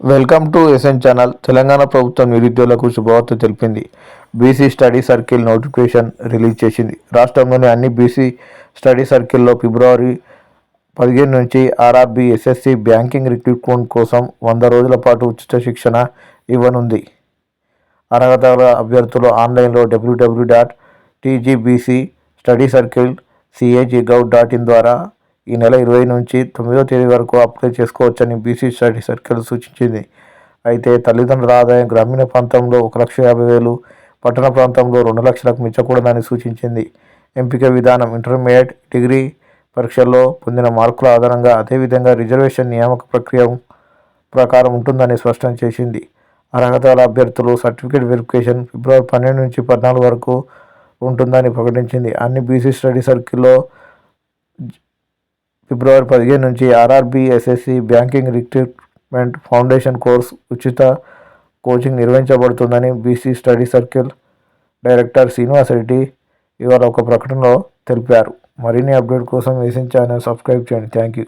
Welcome to SN channel. Telangana ప్రభుత్వం నిరుద్యోగులకు శుభవార్త తెలిపింది. BC study circle notification release చేసింది. రాష్ట్రంలోని అన్ని బీసీ స్టడీ సర్కిల్లో ఫిబ్రవరి పదిహేను నుంచి ఆర్ఆర్బీ ఎస్ఎస్సి బ్యాంకింగ్ రిక్రూట్మెంట్ కోసం వంద రోజుల పాటు ఉచిత శిక్షణ ఇవ్వనుంది. అర్హత అభ్యర్థులు ఆన్లైన్లో WWW dot TGBC study circle CAG gov dot in ద్వారా ఈ నెల ఇరవై నుంచి తొమ్మిదో తేదీ వరకు అప్లై చేసుకోవచ్చని బీసీ స్టడీ సర్కిల్ సూచించింది. అయితే తల్లిదండ్రుల ఆదాయం గ్రామీణ ప్రాంతంలో ఒక లక్ష యాభై వేలు పట్టణ ప్రాంతంలో రెండు లక్షలకు మించకూడదని సూచించింది. ఎంపిక విధానం ఇంటర్మీడియట్ డిగ్రీ పరీక్షల్లో పొందిన మార్కుల ఆధారంగా అదేవిధంగా రిజర్వేషన్ నియామక ప్రక్రియ ప్రకారం ఉంటుందని స్పష్టం చేసింది. అర్హత గల అభ్యర్థులు సర్టిఫికేట్ వెరిఫికేషన్ ఫిబ్రవరి పన్నెండు నుంచి పద్నాలుగు వరకు ఉంటుందని ప్రకటించింది. అన్ని బీసీ స్టడీ సర్కిల్లో ఫిబ్రవరి పదిహేను నుంచి RRB SSC banking recruitment foundation course ఉచిత coaching నిర్వహించబడుతుందని BC study circle director Srinivasa Reddy ఇవాళ ఒక ప్రకటనలో తెలిపారు. మరిన్ని అప్డేట్ కోసం ఏసీన్ ఛానల్ సబ్స్క్రైబ్ చేయండి. Thank you.